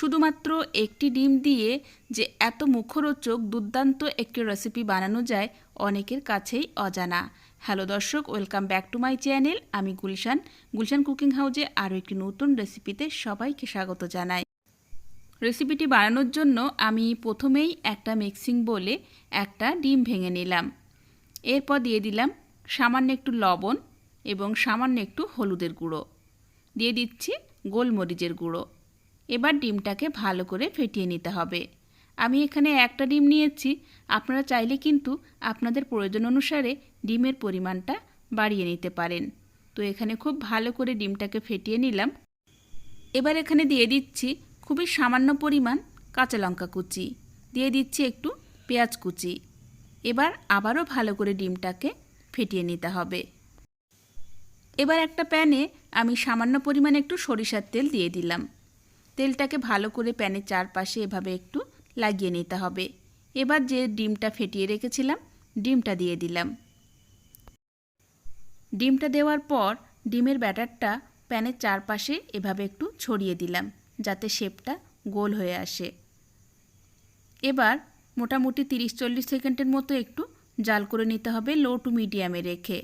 শুধুমাত্র একটি ডিম দিয়ে যে এত মুখরোচক, দুর্দান্ত একটি রেসিপি বানানো যায়, অনেকের কাছেই অজানা। হ্যালো দর্শক welcome back to my channel আমি গুলশান। গুলশান কুকিং হাউজে আরও একটি নতুন রেসিপিতে সবাইকে স্বাগত জানাই। রেসিপিটি বানানোর জন্য আমি প্রথমেই একটা মিক্সিং বলে একটা ডিম ভেঙে নিলাম। এরপর দিয়ে দিলাম সামান্য একটু লবণ এবং সামান্য একটু হলুদের গুঁড়ো। দিয়ে দিচ্ছি গোলমরিচের গুঁড়ো। এবার ডিমটাকে ভালো করে ফেটিয়ে নিতে হবে। আমি এখানে একটা ডিম নিয়েছি। আপনারা চাইলে কিন্তু আপনাদের প্রয়োজন অনুসারে ডিমের পরিমাণটা বাড়িয়ে নিতে পারেন। তো এখানে খুব ভালো করে ডিমটাকে ফেটিয়ে নিলাম। এবার এখানে দিয়ে দিচ্ছি খুবই সামান্য পরিমাণ কাঁচা লঙ্কা কুচি। দিয়ে দিচ্ছি একটু পেঁয়াজ কুচি। এবার আবারও ভালো করে ডিমটাকে ফেটিয়ে নিতে হবে। এবার একটা প্যানে আমি সামান্য পরিমাণে একটু সরিষার তেল দিয়ে দিলাম। তেলটাকে ভালো করে প্যানের চারপাশে এভাবে একটু লাগিয়ে নিতে হবে। এবার যে ডিমটা ফেটিয়ে রেখেছিলাম, ডিমটা দিয়ে দিলাম। ডিমটা দেওয়ার পর ডিমের ব্যাটারটা প্যানের চারপাশে এভাবে একটু ছড়িয়ে দিলাম, যাতে শেপটা গোল হয়ে আসে। এবার মোটামুটি তিরিশ চল্লিশ সেকেন্ডের মতো একটু জাল করে নিতে হবে লো টু মিডিয়ামে রেখে।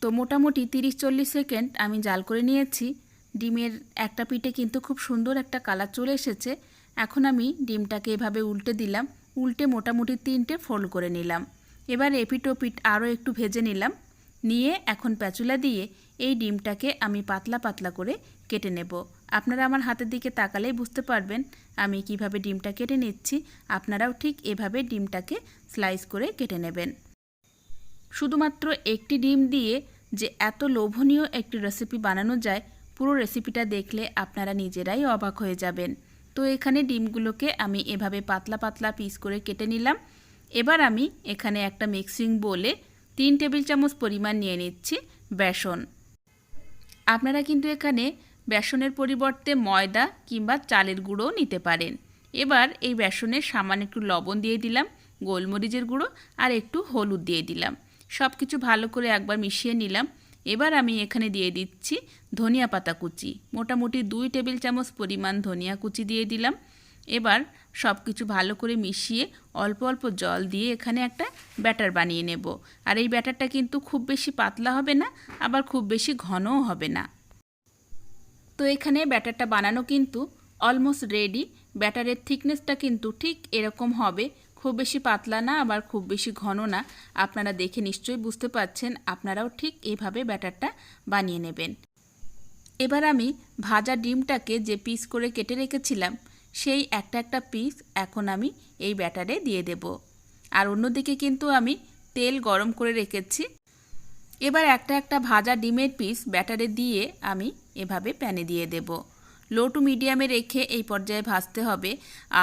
তো মোটামুটি তিরিশ চল্লিশ সেকেন্ড আমি জাল করে নিয়েছি। ডিমের একটা পিঠে কিন্তু খুব সুন্দর একটা কালার চলে এসেছে। এখন আমি ডিমটাকে এভাবে উল্টে দিলাম। উল্টে মোটামুটি তিনটে ফোল্ড করে নিলাম। এবার এপিট ওপিট আরও একটু ভেজে নিলাম। নিয়ে এখন প্যাচুলা দিয়ে এই ডিমটাকে আমি পাতলা পাতলা করে কেটে নেব। আপনারা আমার হাতের দিকে তাকালেই বুঝতে পারবেন আমি কীভাবে ডিমটা কেটে নিচ্ছি। আপনারাও ঠিক এভাবে ডিমটাকে স্লাইস করে কেটে নেবেন। শুধুমাত্র একটি ডিম দিয়ে যে এত লোভনীয় একটি রেসিপি বানানো যায় পুরো রেসিপিটা দেখলে আপনারা নিজেরাই অবাক হয়ে যাবেন। তো এখানে ডিমগুলোকে আমি এভাবে পাতলা পাতলা পিস করে কেটে নিলাম। এবার আমি এখানে একটা মিক্সিং বলে তিন টেবিল চামচ পরিমাণ নিয়ে নিচ্ছি বেসন। আপনারা কিন্তু এখানে বেসনের পরিবর্তে ময়দা কিংবা চালের গুঁড়োও নিতে পারেন। এবার এই বেসনে সামান্য একটু লবণ দিয়ে দিলাম, গোলমরিচের গুঁড়ো আর একটু হলুদ দিয়ে দিলাম। সব কিছু ভালো করে একবার মিশিয়ে নিলাম। এবার আমি এখানে দিয়ে দিচ্ছি ধনিয়া পাতা কুচি। মোটামুটি দুই টেবিল চামচ পরিমাণ ধনিয়া কুচি দিয়ে দিলাম। এবার সব কিছু ভালো করে মিশিয়ে অল্প অল্প জল দিয়ে এখানে একটা ব্যাটার বানিয়ে নেব। আর এই ব্যাটারটা কিন্তু খুব বেশি পাতলা হবে না, আবার খুব বেশি ঘনও হবে না। তো এখানে ব্যাটারটা বানানো কিন্তু অলমোস্ট রেডি ব্যাটারের থিকনেসটা কিন্তু ঠিক এরকম হবে। খুব বেশি পাতলা না, আবার খুব বেশি ঘন না। আপনারা দেখে নিশ্চয়ই বুঝতে পাচ্ছেন আপনারাও ঠিক এইভাবে ব্যাটারটা বানিয়ে নেবেন। এবার আমি ভাজা ডিমটাকে যে পিস করে কেটে রেখেছিলাম, সেই একটা একটা পিস এখন আমি এই ব্যাটারে দিয়ে দেব। আর অন্যদিকে কিন্তু আমি তেল গরম করে রেখেছি। এবার একটা একটা ভাজা ডিমের পিস ব্যাটারে দিয়ে আমি এভাবে প্যানে দিয়ে দেবো। লো টু মিডিয়ামে রেখে এই পর্যায়ে ভাজতে হবে।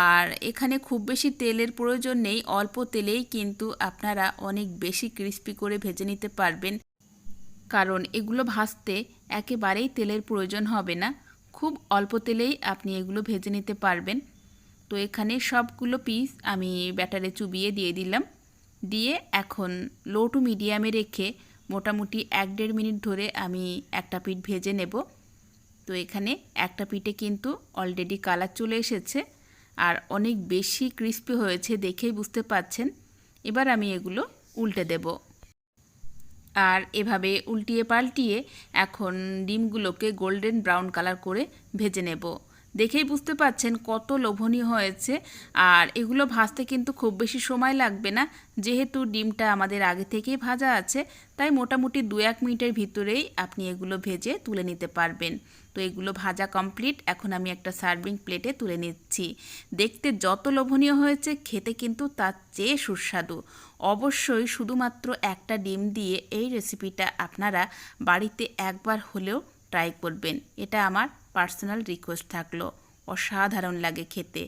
আর এখানে খুব বেশি তেলের প্রয়োজন নেই, অল্প তেলেই কিন্তু আপনারা অনেক বেশি ক্রিস্পি করে ভেজে নিতে পারবেন। কারণ এগুলো ভাজতে একেবারেই তেলের প্রয়োজন হবে না। খুব অল্প তেলেই আপনি এগুলো ভেজে নিতে পারবেন। তো এখানে সবগুলো পিস আমি ব্যাটারে চুবিয়ে দিয়ে দিলাম। দিয়ে এখন লো টু মিডিয়ামে রেখে মোটামুটি এক দেড় মিনিট ধরে আমি একটা পিঠ ভেজে নেব। তো এখানে একটা পিঠে কিন্তু অলরেডি কালার চলে এসেছে আর অনেক বেশি ক্রিস্পি হয়েছে দেখেই বুঝতে পাচ্ছেন। এবার আমি এগুলো উল্টে দেব। আর এভাবে উল্টিয়ে পাল্টিয়ে এখন ডিমগুলোকে গোল্ডেন ব্রাউন কালার করে ভেজে নেব। দেখেই বুঝতে পাচ্ছেন কত লোভনীয় হয়েছে। আর এগুলো ভাজতে কিন্তু খুব বেশি সময় লাগবে না। যেহেতু ডিমটা আমাদের আগে থেকেই ভাজা আছে, তাই মোটামুটি দু এক মিনিটের ভিতরেই আপনি এগুলো ভেজে তুলে নিতে পারবেন। তো এগুলো ভাজা কমপ্লিট, এখন আমি একটা সার্ভিং প্লেটে তুলে নিচ্ছি। দেখতে যত লোভনীয় হয়েছে, খেতে কিন্তু তার চেয়ে সুস্বাদু। অবশ্যই শুধুমাত্র একটা ডিম দিয়ে এই রেসিপিটা আপনারা বাড়িতে একবার হলেও ট্রাই করবেন। এটা আমার পার্সোনাল রিকোয়েস্ট থাকল। অসাধারণ লাগে খেতে।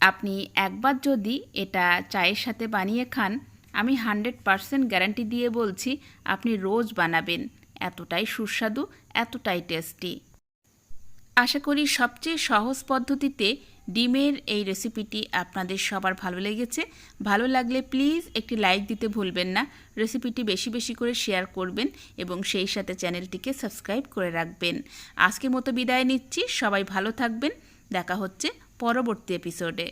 আপনি একবার যদি এটা চায়ের সাথে বানিয়ে খান, আমি হান্ড্রেড পারসেন্ট গ্যারান্টি দিয়ে বলছি, আপনি রোজ বানাবেন। এতটাই সুস্বাদু, এতটাই টেস্টি। আশা করি সবচেয়ে সহজ পদ্ধতিতে ডিমের এই রেসিপিটি আপনাদের সবার ভালো লেগেছে। ভালো লাগলে প্লিজ একটি লাইক দিতে ভুলবেন না। রেসিপিটি বেশি বেশি করে শেয়ার করবেন এবং সেই সাথে চ্যানেলটিকে সাবস্ক্রাইব করে রাখবেন। আজকের মতো বিদায় নিচ্ছি। সবাই ভালো থাকবেন। দেখা হচ্ছে পরবর্তী এপিসোডে